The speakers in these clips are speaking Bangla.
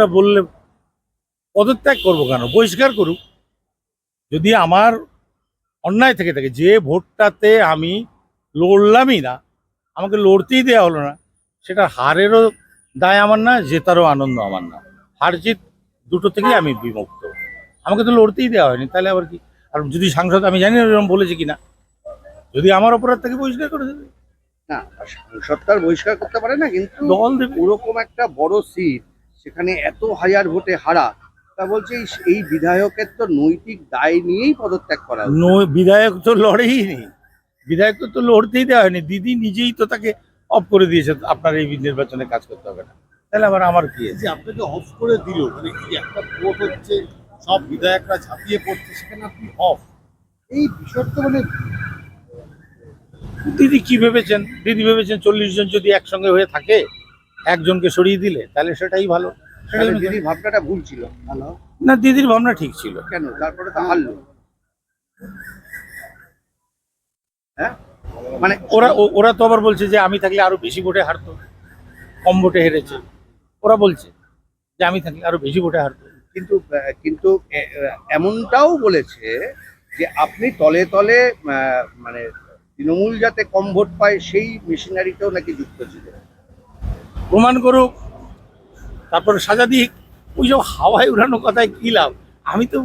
মানুষরা বললে পদত্যাগ করব কেন? বহিষ্কার করুক। যদি আমার অন্যায় থেকে থাকে যে ভোটটাতে আমি লড়লামই না আমাকে লড়তেই দেওয়া হলো না সেটা হারেরও দায় আমার না জেতারও আনন্দ আমার না। হার জিত দুটো থেকেই আমি বিমুক্ত। আমাকে তো লড়তেই দেওয়া হয়নি তাহলে আবার কি? আর যদি সাংসদ আমি জানি না এরকম বলেছে কিনা। যদি আমার অপরাধ থেকে বহিষ্কার করে দেবে। না সরকার বহিষ্কার করতে পারে না কিন্তু দল দেবে। ওরকম একটা বড় সিট সেখানে এত হাজার ভোটে হারা তা বলছে এই- বিধায়কের তো নৈতিক দায় নিয়েই পদত্যাগ করা নো বিধায়ক তো লড়েই নি। বিধায়ক তো লড়তেই দেওয়া হয়নি। দিদি নিজেই তো তাকে অফ করে দিয়েছে আপনার এই নির্বাচনে কাজ করতে হবে না। তাহলে আবার আমার কি আছে? যে আপনাকে অফ করে দিল মানে কি একটা ভোট হচ্ছে সব বিধায়করা ঝাঁপিয়ে পড়ছে সেখানে আপনি অফ এই বিষয়টা মানে দিদি কি ভেবেছেন? দিদি ভেবেছেন চল্লিশ জন যদি একসঙ্গে হয়ে থাকে একজনকে সরিয়ে দিলে তাহলে সেটাই ভালো। দিদির ভাবনাটা ভুল ছিল। ভালো না দিদির ভাবনা ঠিক ছিল। কেন? তারপরে তো হারলো। হ্যাঁ? মানে ওরা ওরা তো আবার বলছে যে আমি থাকলে আরও বেশি ভোটে হারতো। কম ভোটে হেরেছে। ওরা বলছে যে আমি থাকলে আরও বেশি ভোটে হারতো। কিন্তু আহ, কিন্তু এমনটাও বলেছে যে আপনি তলে তলে আহ, মানে তৃণমূল যাতে কম ভোট পায় সেই মেশিনারিটাও নাকি যুক্ত ছিল। প্রমাণ করুক, তারপরে সাজা দিক। ওই সব হাওয়ায় উড়ানো কথায় কি লাভ? আমি তো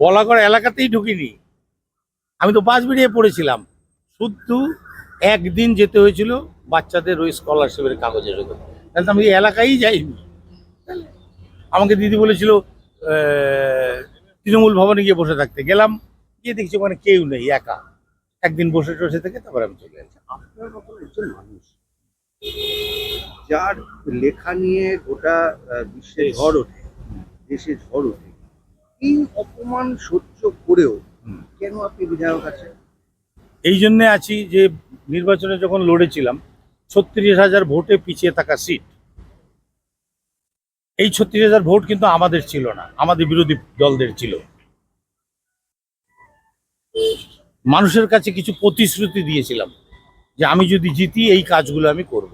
বলাগড় এলাকাতেই ঢুকিনি। আমি তো বাস বেরিয়ে পড়েছিলাম। শুধু একদিন যেতে হয়েছিল বাচ্চাদের ওই স্কলারশিপের কাগজের জন্য তাহলে আমি এলাকায় যাইনি। আমাকে দিদি বলেছিল তৃণমূল ভবনে গিয়ে বসে থাকতে। গেলাম, গিয়ে দেখছি ওখানে কেউ নেই, একা। একদিন বসে টসে থেকে তারপরে আমি চলে গেছি আপনার মতন একজন মানুষ যার লেখা নিয়ে গোটা আহ, বিশ্বে ঝড় ওঠে। দেশে ঝড় ওঠে। এই অপমান সহ্য করেও কেন আপনি বিধায়ক আছেন? এই জন্যে আছি যে নির্বাচনে যখন লড়েছিলাম ছত্রিশ হাজার ভোটে পিছিয়ে থাকা সিট। এই ছত্রিশ হাজার ভোট কিন্তু আমাদের ছিল না আমাদের বিরোধী দলদের ছিল। মানুষের কাছে কিছু প্রতিশ্রুতি দিয়েছিলাম। যে আমি যদি জিতি এই কাজগুলো আমি করব।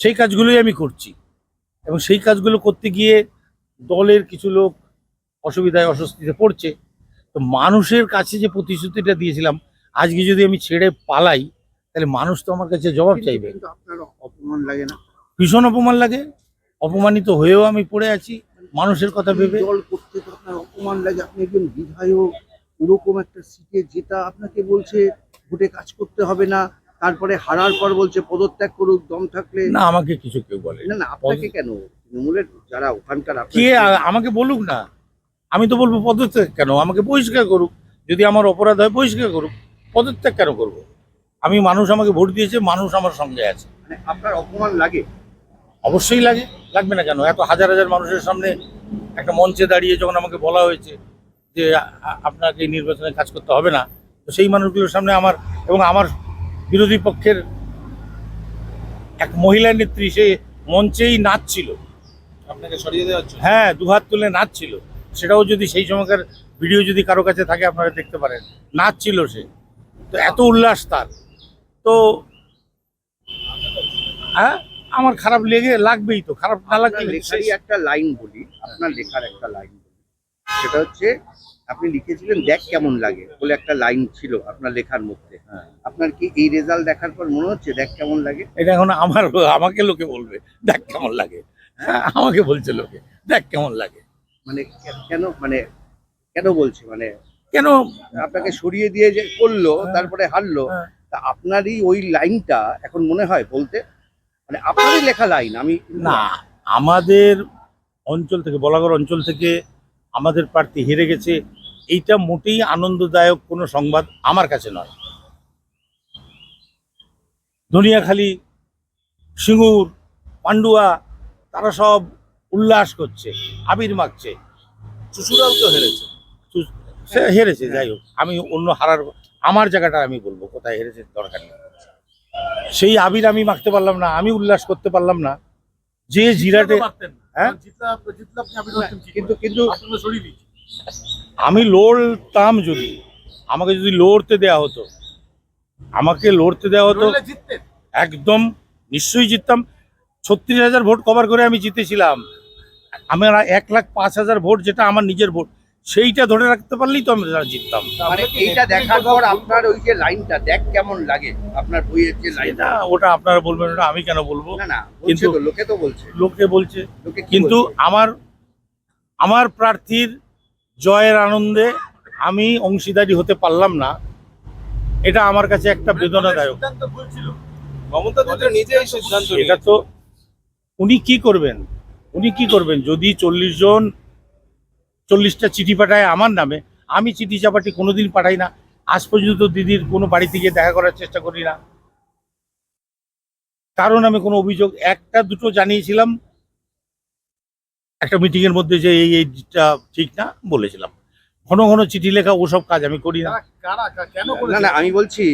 সেই কাজগুলোই আমি করছি। এবং সেই কাজগুলো করতে গিয়ে দলের কিছু লোক অসুবিধায় অস্বস্তিতে পড়ছে। তো মানুষের কাছে যে প্রতিশ্রুতিটা দিয়েছিলাম আজকে যদি আমি ছেড়ে পালাই তাহলে মানুষ তো আমার কাছে জবাব চাইবে। কিন্তু আপনার অপমান লাগে না? ভীষণ অপমান লাগে। অপমানিত হয়েও আমি পড়ে আছি। মানুষের কথা ভেবে দল করতে আপনার অপমান লাগে আপনি একজন বিধায়ক ওরকম একটা সিটে যেটা আপনাকে বলছে ভোটে কাজ করতে হবে না তারপরে হারার পর বলছে পদত্যাগ করুক দম থাকলে। না আমাকে কিছু কেউ বলে না না আপনাকে কেন? তৃণমূলের যারা ওখানকার কে আমাকে বলুক না। আমি তো বলব পদত্যাগ কেন? আমাকে পরিষ্কার করুক। যদি আমার অপরাধ হয় পরিষ্কার করুক। পদত্যাগ কেন করব? আমি মানুষ আমাকে ভোট দিয়েছে মানুষ আমার সঙ্গে আছে। মানে আপনার অপমান লাগে? অবশ্যই লাগে। লাগবে না কেন? এত হাজার হাজার মানুষের সামনে একটা মঞ্চে দাঁড়িয়ে যখন আমাকে বলা হয়েছে যে আপনাকে এই নির্বাচনে কাজ করতে হবে না সেই মানুষগুলোর সামনে আমার এবং আমার বিরোধী পক্ষের এক মহিলা নেত্রী সে মঞ্চেই নাচছিল। আপনাকে সরিয়ে দেওয়া হ্যাঁ দুহাত তুলে নাচছিল। সেটাও যদি সেই সময়কার ভিডিও যদি কারও কাছে থাকে আপনারা দেখতে পারেন। নাচছিল সে। তো এত উল্লাস তার। তো হ্যাঁ আমার খারাপ লেগে লাগবেই তো। খারাপ না লাগলে একটা লাইন বলি। আপনার লেখার একটা লাইন বলি। সেটা হচ্ছে আপনি লিখেছিলেন দেখ কেমন লাগে বলে একটা লাইন ছিল আপনার লেখার মধ্যে। হ্যাঁ। আপনার কি এই রেজাল্ট দেখার পর মনে হচ্ছে দেখ কেমন লাগে এটা এখন আমার আমাকে লোকে বলবে দেখ কেমন লাগে হ্যাঁ, আমাকে বলছে লোকে দেখ কেমন লাগে মানে কেন মানে কেন বলছে? মানে কেন? আপনাকে সরিয়ে দিয়ে যে করল হ্যাঁ। তারপরে হারলো। তা আপনারই ওই লাইনটা এখন মনে হয় বলতে মানে আপনারই লেখা লাইন আমি না আমাদের অঞ্চল থেকে বলাগড় অঞ্চল থেকে আমাদের প্রার্থী হেরে গেছে। এইটা মোটেই আনন্দদায়ক কোনো সংবাদ আমার কাছে নয়। ধনিয়াখালী সিঙ্গুর পান্ডুয়া তারা সব উল্লাস করছে আবির মাখছে চুচুড়াও তো হেরেছে। সে হেরেছে যাই হোক আমি অন্য হারার আমার জায়গাটা আমি বলব কোথায় হেরেছে দরকার নেই। সেই আবির আমি মাখতে পারলাম না আমি উল্লাস করতে পারলাম না। যে জিরাটে হ্যাঁ? কিন্তু কিন্তু আমি লড়তাম যদি আমাকে যদি লড়তে দেয়া হতো আমাকে লড়তে দেওয়া হতো একদম নিশ্চয়ই জিততাম। ছত্রিশ হাজার ভোট কভার করে আমি জিতেছিলাম। আমার এক লাখ পাঁচ হাজার ভোট যেটা আমার নিজের ভোট সেইটা ধরে রাখতে পারলেই তো আমরা জিততাম। মানে এইটা দেখার পর আপনার ওই যে লাইনটা দেখ কেমন লাগে আপনার বইয়ের যে লাইনটা। ওটা আপনারা বলবেন ওটা আমি কেন বলব? না না কিন্তু- লোকে তো বলছে। লোকে বলছে। কিন্তু আমার আমার প্রার্থীর জয়ের আনন্দে আমি অংশীদারি হতে পারলাম না। এটা আমার কাছে একটা বেদনাদায়ক। নিজেই সিদ্ধান্ত এটা তো উনি কি করবেন? উনি কি করবেন? যদি চল্লিশ জন চল্লিশটা চিঠি পাঠায় আমার নামে আমি চিঠি চাপাটি কোনোদিন পাঠাই না। আজ পর্যন্ত দিদির কোনো বাড়িতে গিয়ে দেখা করার চেষ্টা করি না। কারণ আমি কোনো অভিযোগ একটা দুটো জানিয়েছিলাম একটা মিটিং এর মধ্যে যে এই এইটা ঠিক না বলেছিলাম। ঘন ঘন চিঠি লেখা ওসব কাজ আমি করি না। না আমি বলছি